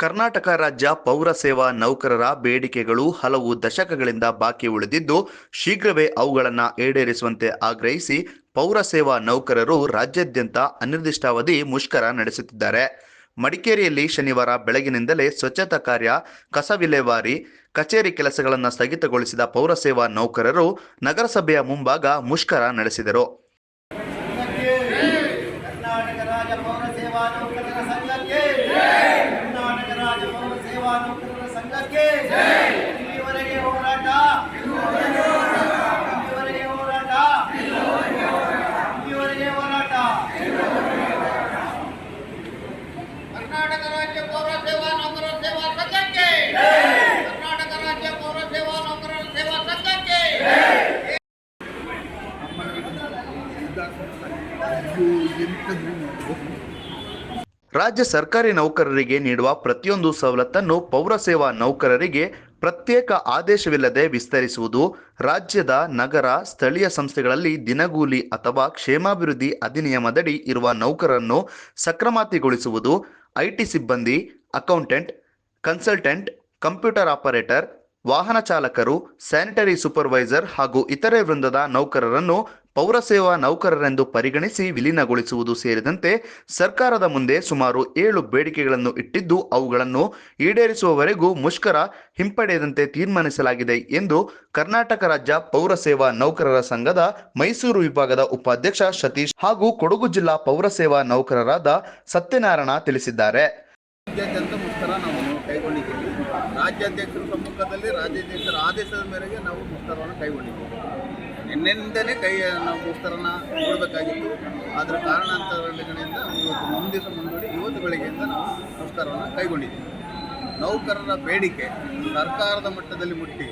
ಕರ್ನಾಟಕ ರಾಜ್ಯ ಪೌರ ಸೇವಾ ನೌಕರರ ಬೇಡಿಕೆಗಳು ಹಲವು ದಶಕಗಳಿಂದ ಬಾಕಿ ಉಳಿದಿದ್ದು, ಶೀಘ್ರವೇ ಅವುಗಳನ್ನು ಈಡೇರಿಸುವಂತೆ ಆಗ್ರಹಿಸಿ ಪೌರ ಸೇವಾ ನೌಕರರು ರಾಜ್ಯಾದ್ಯಂತ ಅನಿರ್ದಿಷ್ಟಾವಧಿ ಮುಷ್ಕರ ನಡೆಸುತ್ತಿದ್ದಾರೆ. ಮಡಿಕೇರಿಯಲ್ಲಿ ಶನಿವಾರ ಬೆಳಗಿನಿಂದಲೇ ಸ್ವಚ್ಛತಾ ಕಾರ್ಯ, ಕಸ ವಿಲೇವಾರಿ, ಕಚೇರಿ ಕೆಲಸಗಳನ್ನು ಸ್ಥಗಿತಗೊಳಿಸಿದ ಪೌರ ಸೇವಾ ನೌಕರರು ನಗರಸಭೆಯ ಮುಂಭಾಗ ಮುಷ್ಕರ ನಡೆಸಿದರು ಕರ್ನಾಟಕ ರಾಜ್ಯ ಪೌರ ಸೇವಾ ನೌಕರರ ಸಂಘಕ್ಕೆ ಕರ್ನಾಟಕ ರಾಜ್ಯ ಪೌರ ಸೇವಾ ನೌಕರರ ಸಂಘಕ್ಕೆ ಇಲ್ಲಿವರೆಗೆ ಹೋರಾಟ ಇಲ್ಲಿವರೆಗೆ ಹೋರಾಟ ಇಲ್ಲಿವರೆಗೆ ಹೋರಾಟ ಕರ್ನಾಟಕ ರಾಜ್ಯ ಪೌರ ಸೇವಾ ನೌಕರರ ಸೇವಾ ಸಂಘಕ್ಕೆ ಕರ್ನಾಟಕ ರಾಜ್ಯ ಪೌರ ಸೇವಾ ನೌಕರರ ಸೇವಾ ಸಂಘಕ್ಕೆ ರಾಜ್ಯ ಸರ್ಕಾರಿ ನೌಕರರಿಗೆ ನೀಡುವ ಪ್ರತಿಯೊಂದು ಸವಲತ್ತನ್ನು ಪೌರ ಸೇವಾ ನೌಕರರಿಗೆ ಪ್ರತ್ಯೇಕ ಆದೇಶವಿಲ್ಲದೆ ವಿಸ್ತರಿಸುವುದು ರಾಜ್ಯದ ನಗರ, ಸ್ಥಳೀಯ ಸಂಸ್ಥೆಗಳಲ್ಲಿ ದಿನಗೂಲಿ ಅಥವಾ ಕ್ಷೇಮಾಭಿವೃದ್ಧಿ ಅಧಿನಿಯಮದಡಿ ಇರುವ ನೌಕರರನ್ನು ಸಕ್ರಮಾತಿಗೊಳಿಸುವುದು ಐಟಿ ಸಿಬ್ಬಂದಿ, ಅಕೌಂಟೆಂಟ್, ಕನ್ಸಲ್ಟೆಂಟ್, ಕಂಪ್ಯೂಟರ್ ಆಪರೇಟರ್, ವಾಹನ ಚಾಲಕರು, ಸ್ಯಾನಿಟರಿ ಸೂಪರ್ವೈಸರ್ ಹಾಗೂ ಇತರೆ ವೃಂದದ ನೌಕರರನ್ನು ಪೌರ ಸೇವಾ ನೌಕರರೆಂದು ಪರಿಗಣಿಸಿ ವಿಲೀನಗೊಳಿಸುವುದು ಸೇರಿದಂತೆ ಸರ್ಕಾರದ ಮುಂದೆ ಸುಮಾರು ಏಳು ಬೇಡಿಕೆಗಳನ್ನು ಇಟ್ಟಿದ್ದು ಅವುಗಳನ್ನು ಈಡೇರಿಸುವವರೆಗೂ ಮುಷ್ಕರ ಹಿಂಪಡೆಯದಂತೆ ತೀರ್ಮಾನಿಸಲಾಗಿದೆ ಎಂದು ಕರ್ನಾಟಕ ರಾಜ್ಯ ಪೌರ ಸೇವಾ ನೌಕರರ ಸಂಘದ ಮೈಸೂರು ವಿಭಾಗದ ಉಪಾಧ್ಯಕ್ಷ ಸತೀಶ್ ಹಾಗೂ ಕೊಡಗು ಜಿಲ್ಲಾ ಪೌರ ಸೇವಾ ನೌಕರರಾದ ಸತ್ಯನಾರಾಯಣ ತಿಳಿಸಿದ್ದಾರೆ. ರಾಜ್ಯಾಧ್ಯಕ್ಷರ ಸಮ್ಮುಖದಲ್ಲಿ ರಾಜ್ಯಾಧ್ಯಕ್ಷರ ಆದೇಶದ ಮೇರೆಗೆ ನಾವು ಮುಷ್ಕರವನ್ನು ಕೈಗೊಂಡಿದ್ದೀವಿ. ನಿನ್ನೆಯಿಂದಲೇ ಕೈ ನಾವು ಮುಷ್ಕರನ ಕೊಡಬೇಕಾಗಿತ್ತು. ಅದರ ಕಾರಣಾಂತರಗಳಿಂದ ಇವತ್ತು ಮುಂದಿನ ಮುಂದೂಡಿ ಇವತ್ತು ಬೆಳಗ್ಗೆಯಿಂದ ನಾವು ಮುಷ್ಕರವನ್ನು ಕೈಗೊಂಡಿದ್ದೀವಿ. ನೌಕರರ ಬೇಡಿಕೆ ಸರ್ಕಾರದ ಮಟ್ಟದಲ್ಲಿ ಮುಟ್ಟಿ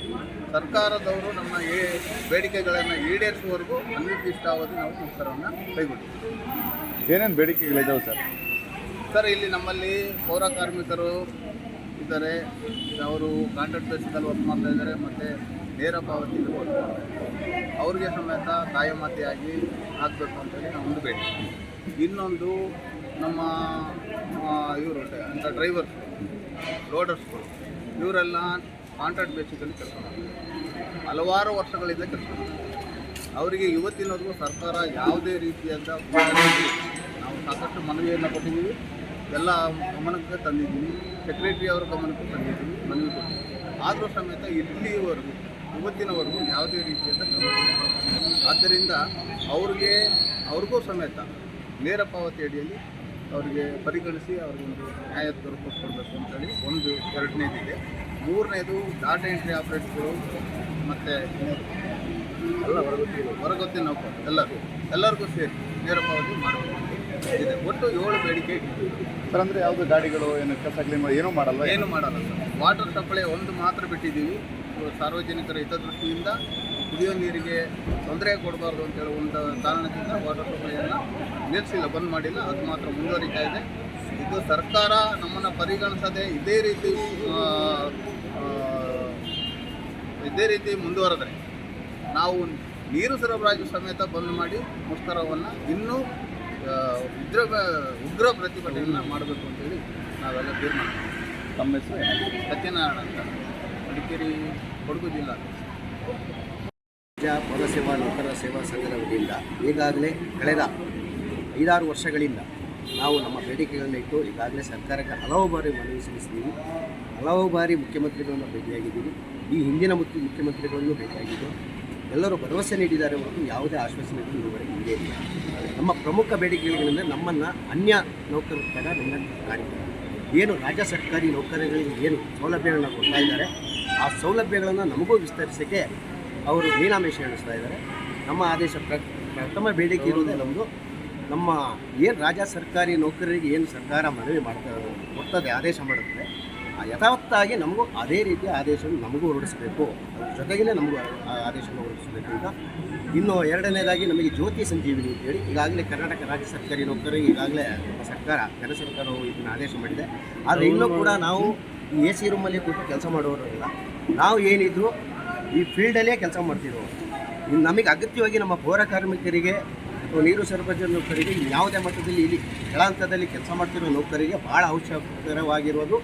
ಸರ್ಕಾರದವರು ನಮ್ಮ ಏ ಬೇಡಿಕೆಗಳನ್ನು ಈಡೇರಿಸುವವರೆಗೂ ಅನಿರ್ದಿಷ್ಟಾವಧಿ ನಾವು ಮುಷ್ಕರವನ್ನು ಕೈಗೊಂಡಿದ್ದೀವಿ. ಏನೇನು ಬೇಡಿಕೆಗಳಿದ್ದಾವೆ ಸರ್? ಸರ್ ಇಲ್ಲಿ ನಮ್ಮಲ್ಲಿ ಪೌರ ಕಾರ್ಮಿಕರು ಇದ್ದಾರೆ. ಅವರು ಕಾಂಟ್ರಾಕ್ಟ್ ಬೇಸಿಸಲ್ಲಿ ವರ್ಕ್ ಮಾಡ್ತಾ ಇದ್ದಾರೆ. ಮತ್ತು ನೇರ ಪಾವತಿ ವರ್ಕ್ ಮಾಡ್ತಾ ಇದ್ದಾರೆ. ಅವ್ರಿಗೆ ಸಮೇತ ಕಾಯಮಾತಿಯಾಗಿ ಆಗಬೇಕು ಅಂತೇಳಿ ನಾವು ಒಂದು ಬೇಡಿ ಇನ್ನೊಂದು ನಮ್ಮ ಇವರು, ಅಂತ ಡ್ರೈವರ್ಸ್ ಲೋಡರ್ಸ್ಗಳು ಇವರೆಲ್ಲ ಕಾಂಟ್ರಾಕ್ಟ್ ಬೇಸಿಸಲ್ಲಿ ಕೆಲಸ ಹಲವಾರು ವರ್ಷಗಳಿಂದ ಕೆಲಸ ಅವರಿಗೆ ಇವತ್ತಿನವರೆಗೂ ಸರ್ಕಾರ ಯಾವುದೇ ರೀತಿಯಾದ ನಾವು ಸಾಕಷ್ಟು ಮನವಿಯನ್ನು ಕೊಟ್ಟಿದ್ದೀವಿ. ಎಲ್ಲ ಗಮನಕ್ಕೆ ತಂದಿದ್ದೀನಿ. ಸೆಕ್ರೆಟರಿ ಅವರ ಗಮನಕ್ಕೆ ತಂದಿದ್ದೀನಿ, ಮನವಿ ಕೊಟ್ಟಿದ್ದೀನಿ. ಆದರೂ ಸಮೇತ ಇಲ್ಲಿವರೆಗೂ, ಇವತ್ತಿನವರೆಗೂ ಯಾವುದೇ ರೀತಿಯಾದ ಕ್ರಮ. ಆದ್ದರಿಂದ ಅವ್ರಿಗೆ, ಅವ್ರಿಗೂ ಸಮೇತ ನೇರ ಪಾವತಿ ಅಡಿಯಲ್ಲಿ ಅವರಿಗೆ ಪರಿಗಣಿಸಿ ಅವ್ರಿಗೊಂದು ನ್ಯಾಯ ದೊರಕಿಸ್ಕೊಡ್ಬೇಕು ಅಂತೇಳಿ ಒಂದು ಎರಡನೇದಿದೆ. ಮೂರನೇದು ಡಾಟಾ ಎಂಟ್ರಿ ಆಪ್ರೇಟರ್ಗಳು ಮತ್ತು ಎಲ್ಲ ಹೊರಗೊತ್ತಿ ಹೊರಗೊತ್ತಿ ನೌಕರು ಎಲ್ಲರಿಗೂ ಎಲ್ಲರಿಗೂ ಸೇರಿ ನೇರ ಪಾವತಿ ಮಾಡಬೇಕು ಇದೆ. ಒಟ್ಟು ಏಳು ಬೇಡಿಕೆ ಸರ್ ಅಂದರೆ ಯಾವುದು ಗಾಡಿಗಳು ಏನು ಕಸ ಕ್ಲೀನ್ ಏನೂ ಮಾಡಲ್ಲ? ಏನು ಮಾಡಲ್ಲ ಸರ್. ವಾಟರ್ ಸಪ್ಲೈ ಒಂದು ಮಾತ್ರ ಬಿಟ್ಟಿದ್ದೀವಿ. ಸಾರ್ವಜನಿಕರ ಹಿತದೃಷ್ಟಿಯಿಂದ ಕುಡಿಯೋ ನೀರಿಗೆ ತೊಂದರೆ ಕೊಡಬಾರ್ದು ಅಂತೇಳಿ ಒಂದು ಕಾರಣದಿಂದ ವಾಟರ್ ಸಪ್ಲೈಯನ್ನು ನಿಲ್ಲಿಸಿಲ್ಲ ಬಂದ್ ಮಾಡಿಲ್ಲ. ಅದು ಮಾತ್ರ ಮುಂದುವರಿತಾ ಇದೆ. ಇದು ಸರ್ಕಾರ ನಮ್ಮನ್ನು ಪರಿಗಣಿಸದೆ ಇದೇ ರೀತಿ ಇದೇ ರೀತಿ ಮುಂದುವರೆದ್ರೆ ನಾವು ನೀರು ಸರಬರಾಜು ಸಮೇತ ಬಂದ್ ಮಾಡಿ ಮುಷ್ಕರವನ್ನು ಇನ್ನೂ ಉಗ್ರ ಉಗ್ರ ಪ್ರತಿಭಟನೆಯನ್ನು ಮಾಡಬೇಕು ಅಂತೇಳಿ ನಾವೆಲ್ಲ ತೀರ್ಮಾನ. ತಮ್ಮ ಹೆಸರು? ಸತ್ಯನಾರಾಯಣ ಅಂತ ಮಡಿಕೇರಿ ಕೊಡಗು ಜಿಲ್ಲಾ ರಾಜ್ಯ ಪೌರ ಸೇವಾ ನೌಕರರ ಸೇವಾ ಸಂಘದ ವತಿಯಿಂದ ಈಗಾಗಲೇ ಕಳೆದ ಐದಾರು ವರ್ಷಗಳಿಂದ ನಾವು ನಮ್ಮ ಬೇಡಿಕೆಗಳನ್ನು ಇಟ್ಟು ಈಗಾಗಲೇ ಸರ್ಕಾರಕ್ಕೆ ಹಲವು ಬಾರಿ ಮನವಿ ಸಲ್ಲಿಸಿದ್ದೀವಿ ಹಲವು ಬಾರಿ ಮುಖ್ಯಮಂತ್ರಿಗಳನ್ನು ಭೇಟಿಯಾಗಿದ್ದೀವಿ ಈ ಹಿಂದಿನ ಮುಖ್ಯ ಮುಖ್ಯಮಂತ್ರಿಗಳನ್ನು ಭೇಟಿಯಾಗಿದ್ದು ಎಲ್ಲರೂ ಭರವಸೆ ನೀಡಿದ್ದಾರೆ ಹೊರತು ಯಾವುದೇ ಆಶ್ವಾಸನೆಗಳು ಇಲ್ಲ ನಮ್ಮ ಪ್ರಮುಖ ಬೇಡಿಕೆಗಳಿಂದ ನಮ್ಮನ್ನು ಅನ್ಯ ನೌಕರರು ಥರ ನಮ್ಮನ್ನು ಕಾಣ್ತಾರೆ ಏನು ರಾಜ್ಯ ಸರ್ಕಾರಿ ನೌಕರರಿಗೆ ಏನು ಸೌಲಭ್ಯಗಳನ್ನ ಕೊಡ್ತಾ ಇದ್ದಾರೆ, ಆ ಸೌಲಭ್ಯಗಳನ್ನು ನಮಗೂ ವಿಸ್ತರಿಸೋಕ್ಕೆ ಅವರು ಮೀನಾಮೇಶ ಎಣಿಸ್ತಾ ಇದ್ದಾರೆ. ನಮ್ಮ ಆದೇಶ ಪ್ರ, ಪ್ರಥಮ ಬೇಡಿಕೆ ಇರುವುದೇ ನಮ್ಮದು ನಮ್ಮ ಏನು ರಾಜ್ಯ ಸರ್ಕಾರಿ ನೌಕರರಿಗೆ ಏನು ಸರ್ಕಾರ ಮನವಿ ಮಾಡ್ತಾ, ಕೊಡ್ತದೆ, ಆದೇಶ ಮಾಡುತ್ತದೆ ಯಥಾವತ್ತಾಗಿ ನಮಗೂ ಅದೇ ರೀತಿಯ ಆದೇಶವನ್ನು ನಮಗೂ ಹೊರಡಿಸಬೇಕು. ಅದ್ರ ಜೊತೆಗೇ ನಮಗೂ ಆದೇಶವನ್ನು ಹೊರಡಿಸಬೇಕು ಅಂತ. ಇನ್ನು ಎರಡನೇದಾಗಿ ನಮಗೆ ಜ್ಯೋತಿ ಸಂಜೀವಿನಿ ಅಂತೇಳಿ ಈಗಾಗಲೇ ಕರ್ನಾಟಕ ರಾಜ್ಯ ಸರ್ಕಾರಿ ನೌಕರರಿಗೆ ಈಗಾಗಲೇ ನಮ್ಮ ಸರ್ಕಾರ, ಕೇಂದ್ರ ಸರ್ಕಾರವು ಇದನ್ನು ಆದೇಶ ಮಾಡಿದೆ. ಆದರೆ ಇನ್ನೂ ಕೂಡ ನಾವು ಈ ಎ ಸಿ ರೂಮಲ್ಲಿ ಕೂತು ಕೆಲಸ ಮಾಡುವವರಲ್ಲ. ನಾವು ಏನಿದ್ರು ಈ ಫೀಲ್ಡಲ್ಲೇ ಕೆಲಸ ಮಾಡ್ತಿರೋ ಇನ್ನು ನಮಗೆ ಅಗತ್ಯವಾಗಿ ನಮ್ಮ ಪೌರ ಕಾರ್ಮಿಕರಿಗೆ ಅಥವಾ ನೀರು ಸರಬರಾಜು ನೌಕರಿಗೆ ಯಾವುದೇ ಮಟ್ಟದಲ್ಲಿ ಇಲ್ಲಿ ಕೆಳ ಹಂತದಲ್ಲಿ ಕೆಲಸ ಮಾಡ್ತಿರೋ ನೌಕರಿಗೆ ಭಾಳ ಅವಶ್ಯಕರವಾಗಿರೋದು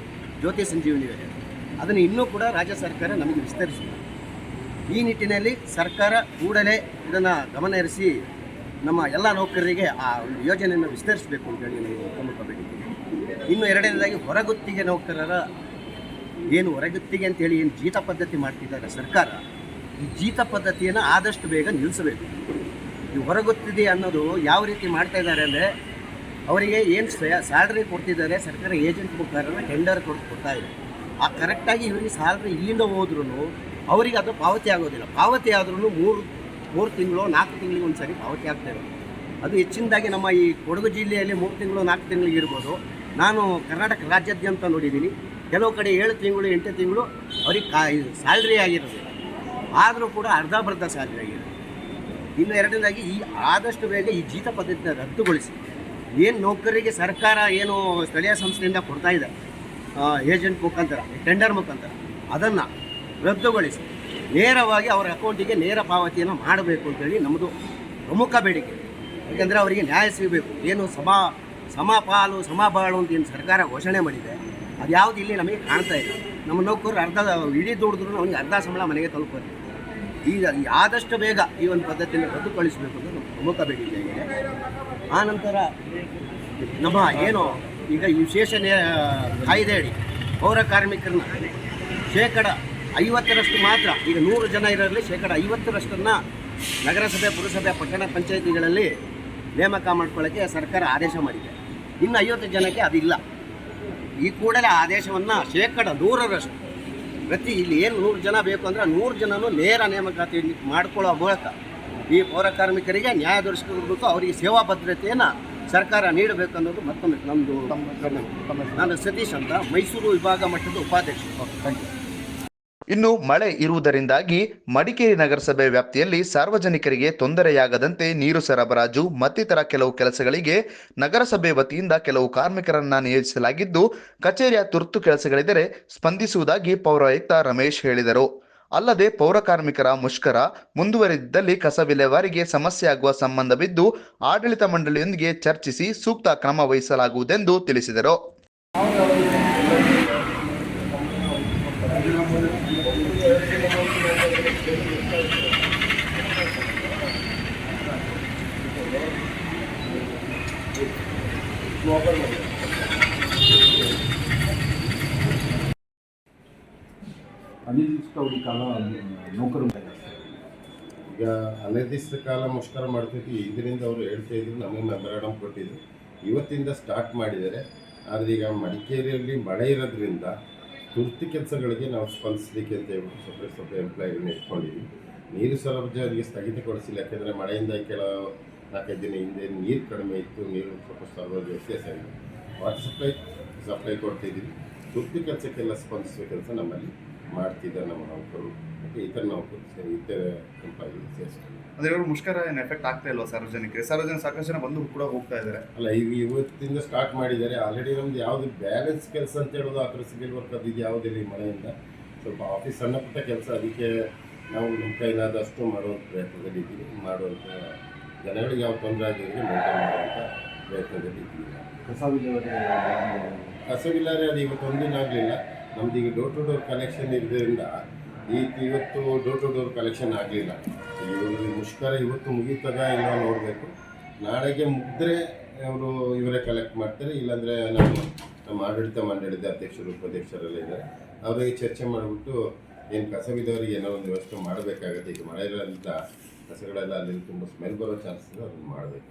ಜ್ಯೋತಿ ಸಂಜೀವಿನಿ ಯೋಜನೆ ಅದನ್ನು ಇನ್ನೂ ಕೂಡ ರಾಜ್ಯ ಸರ್ಕಾರ ನಮಗೆ ವಿಸ್ತರಿಸಿದೆ ಈ ನಿಟ್ಟಿನಲ್ಲಿ ಸರ್ಕಾರ ಕೂಡಲೇ ಇದನ್ನು ಗಮನ ಹರಿಸಿ ನಮ್ಮ ಎಲ್ಲ ನೌಕರರಿಗೆ ಆ ಒಂದು ಯೋಜನೆಯನ್ನು ವಿಸ್ತರಿಸಬೇಕು ಅಂತೇಳಿ ನಾವು ಪ್ರಮುಖ ಇನ್ನು ಎರಡನೇದಾಗಿ ಹೊರಗುತ್ತಿಗೆ ನೌಕರರ ಏನು ಹೊರಗುತ್ತಿಗೆ ಅಂತೇಳಿ ಏನು ಜೀತ ಪದ್ಧತಿ ಮಾಡ್ತಿದ್ದಾರೆ ಸರ್ಕಾರ, ಈ ಜೀತ ಪದ್ಧತಿಯನ್ನು ಆದಷ್ಟು ಬೇಗ ನಿಲ್ಲಿಸಬೇಕು ಈ ಹೊರಗುತ್ತಿದೆ ಅನ್ನೋದು ಯಾವ ರೀತಿ ಮಾಡ್ತಾ ಇದ್ದಾರೆ ಅಂದರೆ ಅವರಿಗೆ ಏನು ಸ್ಯಾಲ್ರಿ ಕೊಡ್ತಿದ್ದಾರೆ, ಸರ್ಕಾರ ಏಜೆಂಟ್ ಮುಖಾಂತರ ಟೆಂಡರ್ ಕೊಟ್ಟು ಕೊಡ್ತಾ ಇದೆ. ಆ ಕರೆಕ್ಟಾಗಿ ಇವರಿಗೆ ಸ್ಯಾಲ್ರಿ ಇಲ್ಲಿಂದ ಹೋದ್ರೂ ಅವರಿಗೆ ಅದು ಪಾವತಿ ಆಗೋದಿಲ್ಲ. ಪಾವತಿ ಆದ್ರೂ ಮೂರು ಮೂರು ತಿಂಗಳು, ನಾಲ್ಕು ತಿಂಗಳಿಗೆ ಒಂದು ಸರಿ ಪಾವತಿ ಆಗ್ತಾ ಇರೋದು ಅದು ಹೆಚ್ಚಿನದಾಗಿ ನಮ್ಮ ಈ ಕೊಡಗು ಜಿಲ್ಲೆಯಲ್ಲಿ ಮೂರು ತಿಂಗಳು, ನಾಲ್ಕು ತಿಂಗಳಿಗೆ ಇರ್ಬೋದು. ನಾನು ಕರ್ನಾಟಕ ರಾಜ್ಯಾದ್ಯಂತ ನೋಡಿದ್ದೀನಿ. ಕೆಲವು ಕಡೆ ಏಳು ತಿಂಗಳು, ಎಂಟು ತಿಂಗಳು ಅವ್ರಿಗೆ ಕಾ ಸ್ಯಾಲ್ರಿ ಆಗಿರೋದು. ಆದರೂ ಕೂಡ ಅರ್ಧ ಬರ್ಧ ಸ್ಯಾಲ್ರಿ ಆಗಿರೋದು. ಇನ್ನು ಎರಡನೇದಾಗಿ ಈ ಆದಷ್ಟು ಬೇಗ ಈ ಜೀತ ಪದ್ಧತಿನ ರದ್ದುಗೊಳಿಸಿ. ಏನು ನೌಕರರಿಗೆ ಸರ್ಕಾರ ಏನು ಸ್ಥಳೀಯ ಸಂಸ್ಥೆಯಿಂದ ಕೊಡ್ತಾ ಇದೆ ಏಜೆಂಟ್ ಮುಖಾಂತರ ಟೆಂಡರ್ ಮುಖಾಂತರ, ಅದನ್ನು ರದ್ದುಗೊಳಿಸಿ, ನೇರವಾಗಿ ಅವರ ಅಕೌಂಟಿಗೆ ನೇರ ಪಾವತಿಯನ್ನು ಮಾಡಬೇಕು ಅಂತೇಳಿ ನಮ್ಮದು ಪ್ರಮುಖ ಬೇಡಿಕೆ. ಯಾಕೆಂದರೆ ಅವರಿಗೆ ನ್ಯಾಯ ಸಿಗಬೇಕು. ಏನು ಸಮಾ ಸಮಪಾಲು ಸಮಬಾಳು ಅಂತ ಏನು ಸರ್ಕಾರ ಘೋಷಣೆ ಮಾಡಿದೆ ಅದು ಯಾವುದು ಇಲ್ಲಿ ನಮಗೆ ಕಾಣ್ತಾ ಇಲ್ಲ. ನಮ್ಮ ನೌಕರರು ಅರ್ಧ, ಇಡೀ ದುಡಿದ್ರು ಅವನಿಗೆ ಅರ್ಧ ಸಂಬಳ ಮನೆಗೆ ತಲುಪೋದು ಈಗ ಆದಷ್ಟು ಬೇಗ ಈ ಒಂದು ಪದ್ಧತಿಯನ್ನು ರದ್ದುಗೊಳಿಸಬೇಕು ಅಂತ ನಮ್ಮ ಪ್ರಮುಖ ಬೇಡಿಕೆ ಆಗಿದೆ. ಆ ನಂತರ ನಮ್ಮ ಏನು ಈಗ ವಿಶೇಷ ಕಾಯ್ದೆ ಅಡಿ, ಪೌರ ಕಾರ್ಮಿಕರನ್ನ ಶೇಕಡ ಐವತ್ತರಷ್ಟು ಮಾತ್ರ, ಈಗ ನೂರು ಜನ ಇರೋದ್ರಲ್ಲಿ ಶೇಕಡ ಐವತ್ತರಷ್ಟನ್ನು ನಗರಸಭೆ, ಪುರಸಭೆ, ಪಟ್ಟಣ ಪಂಚಾಯಿತಿಗಳಲ್ಲಿ ನೇಮಕ ಮಾಡ್ಕೊಳ್ಳೋಕ್ಕೆ ಸರ್ಕಾರ ಆದೇಶ ಮಾಡಿದೆ. ಇನ್ನು ಐವತ್ತು ಜನಕ್ಕೆ ಅದಿಲ್ಲ. ಈ ಕೂಡಲೇ ಆದೇಶವನ್ನು ಶೇಕಡ ನೂರರಷ್ಟು, ಪ್ರತಿ ಇಲ್ಲಿ ಏನು ನೂರು ಜನ ಬೇಕು ಅಂದರೆ ನೂರು ಜನನೂ ನೇರ ನೇಮಕಾತಿ ಮಾಡ್ಕೊಳ್ಳೋ ಮೂಲಕ ಈ ಪೌರ ಕಾರ್ಮಿಕರಿಗೆ ನ್ಯಾಯ ದೊರಕಿಸಬೇಕು ಅವರಿಗೆ ಸೇವಾ ಭದ್ರತೆಯನ್ನು ಸರ್ಕಾರ ನೀಡಬೇಕು ಅನ್ನೋದು ಮತ್ತೊಮ್ಮೆ ನಮ್ಮದು ನಾನು ಸತೀಶ್ ಅಂತ, ಮೈಸೂರು ವಿಭಾಗ ಮಟ್ಟದ ಉಪಾಧ್ಯಕ್ಷ. ಇನ್ನು ಮಳೆ ಇರುವುದರಿಂದಾಗಿ ಮಡಿಕೇರಿ ನಗರಸಭೆ ವ್ಯಾಪ್ತಿಯಲ್ಲಿ ಸಾರ್ವಜನಿಕರಿಗೆ ತೊಂದರೆಯಾಗದಂತೆ ನೀರು ಸರಬರಾಜು, ಮತ್ತಿತರ ಕೆಲವು ಕೆಲಸಗಳಿಗೆ ನಗರಸಭೆ ವತಿಯಿಂದ ಕೆಲವು ಕಾರ್ಮಿಕರನ್ನ ನಿಯೋಜಿಸಲಾಗಿದ್ದು, ಕಚೇರಿಯ ತುರ್ತು ಕೆಲಸಗಳಿದ್ದರೆ ಸ್ಪಂದಿಸುವುದಾಗಿ ಪೌರಾಯುಕ್ತ ರಮೇಶ್ ಹೇಳಿದರು. ಅಲ್ಲದೆ ಪೌರಕಾರ್ಮಿಕರ ಮುಷ್ಕರ ಮುಂದುವರೆದಿದ್ದಲ್ಲಿ ಕಸ ವಿಲೇವಾರಿಗೆ ಸಮಸ್ಯೆ ಆಗುವ ಸಂಬಂಧವಿದ್ದು ಆಡಳಿತ ಮಂಡಳಿಯೊಂದಿಗೆ ಚರ್ಚಿಸಿ ಸೂಕ್ತ ಕ್ರಮ ವಹಿಸಲಾಗುವುದೆಂದು ತಿಳಿಸಿದರು. ಅನಿರ್ದಿಷ್ಟಾವಧಿ ಕಾಲ ನೌಕರು ಈಗ ಅನಿರ್ದಿಷ್ಟ ಕಾಲ ಮುಷ್ಕರ ಮಾಡ್ತಿದ್ವಿ. ಇದರಿಂದ ಅವರು ಹೇಳ್ತಾ ಇದ್ರು, ನಮಗೆ ಮೆಮೊರಾಂಡಮ್ ಕೊಟ್ಟಿದ್ರು. ಇವತ್ತಿಂದ ಸ್ಟಾರ್ಟ್ ಮಾಡಿದ್ದಾರೆ. ಆದರೆ ಈಗ ಮಡಿಕೇರಿಯಲ್ಲಿ ಮಳೆ ಇರೋದ್ರಿಂದ ತುರ್ತು ಕೆಲಸಗಳಿಗೆ ನಾವು ಸ್ಪಂದಿಸಲಿಕ್ಕೆ ಅಂತ ಹೇಳ್ಬಿಟ್ಟು ಸಪ್ರೇಟ್ ಸಪ್ರೇಟ್ ಎಂಪ್ಲಾಯಿಗಳನ್ನ ಇಟ್ಕೊಂಡಿದ್ವಿ. ನೀರು ಸರಬರಾಜಿಗೆ ಸ್ಥಗಿತಗೊಳಿಸಿಲ್ಲ. ಯಾಕೆಂದರೆ ಮಳೆಯಿಂದ ಕೆಲವು ನಾಲ್ಕೈದು ದಿನ ಹಿಂದೆ ನೀರು ಕಡಿಮೆ ಇತ್ತು. ನೀರು ಸ್ವಲ್ಪ ಸರಬರಾಜು ವ್ಯತ್ಯಾಸ ಆಗಿದೆ. ವಾಟರ್ ಸಪ್ಲೈ ಸಪ್ಲೈ ಕೊಡ್ತಿದ್ದೀವಿ. ತುರ್ತು ಕೆಲಸಕ್ಕೆಲ್ಲ ಸ್ಪಂದಿಸುವ ಕೆಲಸ ನಮ್ಮಲ್ಲಿ. ಮಾಡ್ತಿದ್ದಾರೆ ನಮ್ಮ ನೌಕರು ಮತ್ತು ಇತರ ನೌಕರು ಸೇರಿ ಇತರ ಕಂಪನಿ ಅಂದ್ರೆ ಇವರು ಮುಷ್ಕರ ಏನು ಎಫೆಕ್ಟ್ ಆಗ್ತಾ ಇಲ್ವಾ ಸಾರ್ವಜನಿಕರಿಗೆ? ಸಾರ್ವಜನಿಕ ಸಾಕಷ್ಟು ಜನ ಬಂದು ಕೂಡ ಹೋಗ್ತಾ ಇದ್ದಾರೆ. ಅಲ್ಲ ಈಗ ಇವತ್ತಿಂದ ಸ್ಟಾರ್ಟ್ ಮಾಡಿದ್ದಾರೆ. ಆಲ್ರೆಡಿ ನಮ್ದು ಯಾವುದು ಬ್ಯಾಲೆನ್ಸ್ ಕೆಲಸ ಅಂತ ಹೇಳೋದು ಆ ಥರ ಸಿವಿಲ್ ವರ್ಕ್ ಅದು ಇದು ಯಾವುದಿಲ್ಲ ಈ ಮಳೆಯಿಂದ ಸ್ವಲ್ಪ ಆಫೀಸ್ ಸಣ್ಣ ಪುಟ್ಟ ಕೆಲಸ ಅದಕ್ಕೆ ನಾವು ನಮ್ಮ ಕೈಲಾದಷ್ಟು ಮಾಡೋ ಪ್ರಯತ್ನದಲ್ಲಿ ಇದ್ದೀವಿ. ಮಾಡುವಂಥ ಜನಗಳಿಗೆ ಯಾವ ತೊಂದರೆ ಆಗಿರಲಿ ಮೇಂಟೈನ್ ಮಾಡುವಂಥ ಪ್ರಯತ್ನದಲ್ಲಿ ಇದ್ದೀವಿ ಕಸವಿಲ್ಲ ವಿಲೇವಾರಿ ಕಸವಿಲ್ಲಾರೆ ಅದು ಇವತ್ತು ಒಂದಿನ ಆಗಲಿಲ್ಲ ನಮ್ದು ಈಗ ಡೋರ್ ಟು ಡೋರ್ ಕಲೆಕ್ಷನ್ ಇರೋದ್ರಿಂದ ಈ ಇವತ್ತು ಡೋರ್ ಟು ಡೋರ್ ಕಲೆಕ್ಷನ್ ಆಗಲಿಲ್ಲ. ಒಂದು ಮುಷ್ಕರ ಇವತ್ತು ಮುಗೀತದ ಇಲ್ಲ ನೋಡಬೇಕು. ನಾಳೆಗೆ ಮುಗಿದ್ರೆ ಅವರು ಇವರೇ ಕಲೆಕ್ಟ್ ಮಾಡ್ತಾರೆ, ಇಲ್ಲಾಂದರೆ ನಾನು ನಮ್ಮ ಆಡಳಿತ ಮಂಡಳಿದ ಅಧ್ಯಕ್ಷರು, ಉಪಾಧ್ಯಕ್ಷರೆಲ್ಲ ಇದ್ದಾರೆ. ಅವರಿಗೆ ಚರ್ಚೆ ಮಾಡಿಬಿಟ್ಟು ಏನು ಕಸವಿದವರಿಗೆ ಏನೋ ಒಂದು ವ್ಯವಸ್ಥೆ ಮಾಡಬೇಕಾಗತ್ತೆ. ಈಗ ಮಳೆ ಇರೋದ್ರಿಂದ ಕಸಗಳೆಲ್ಲ ಅಲ್ಲಿ ತುಂಬ ಸ್ಮೆಲ್ ಬರೋ ಚಾನ್ಸ್ ಇದೆ ಅದನ್ನು ಮಾಡಬೇಕು